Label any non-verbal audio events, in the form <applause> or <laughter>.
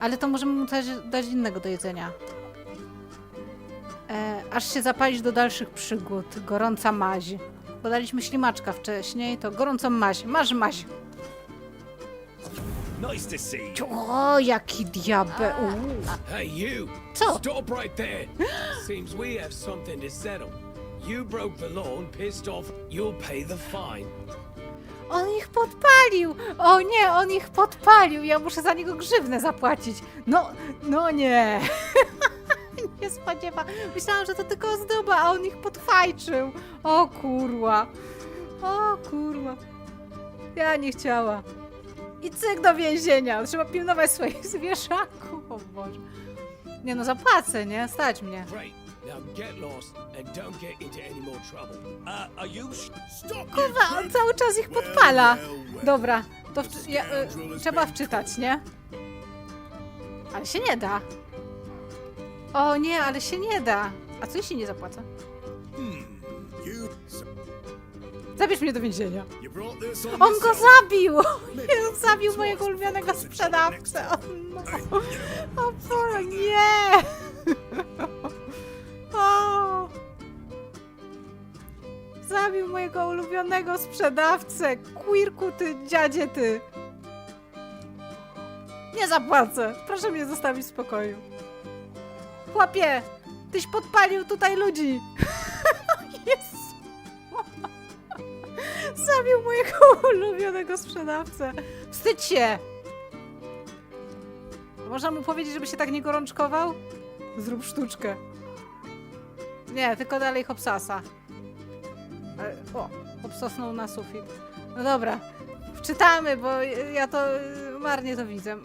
Ale to możemy mu dać, dać innego do jedzenia. E, aż się zapalić do dalszych przygód. Gorąca maź. Bo daliśmy ślimaczka wcześniej, to gorącą maź. Masz maź. Nice to see you. O, jaki diabeł. Hey, you! Co? Stop right there! Seems we have something to settle. You broke the law and pissed off. You'll pay the fine. On ich podpalił! O nie, on ich podpalił! Ja muszę za niego grzywnę zapłacić. No, no nie. <laughs> nie spodziewa. Myślałam, że to tylko ozdoba, a on ich podfajczył. O kurwa. O kurwa. Ja nie chciała. I cyk do więzienia. Trzeba pilnować swoich zwierzaków. O Boże. Nie no, zapłacę, nie? Stać mnie. Now get lost and don't get into any more trouble. Uh, are you Stop Kurwa, on cały czas ich podpala. Dobra, to wczy- ja, y, trzeba wczytać, nie? Ale się nie da. O nie, ale się nie da. A co jeśli nie zapłacę? You, Zabierz mnie do więzienia. you brought this on On go yourself. zabił! <laughs> Nie, zabił mojego ulubionego sprzedawcę. O no. O Boże, nie! Zabił mojego ulubionego sprzedawcę. Quirku, ty dziadzie, ty. Nie zapłacę. Proszę mnie zostawić w spokoju. Chłopie, tyś podpalił tutaj ludzi. <laughs> Jezu. <laughs> Zabił mojego ulubionego sprzedawcę. Wstydź się! Można mu powiedzieć, żeby się tak nie gorączkował? Zrób sztuczkę. Nie, tylko dalej hopsasa. O, hopsasnął na sufit. No dobra, wczytamy, bo ja to marnie to widzę.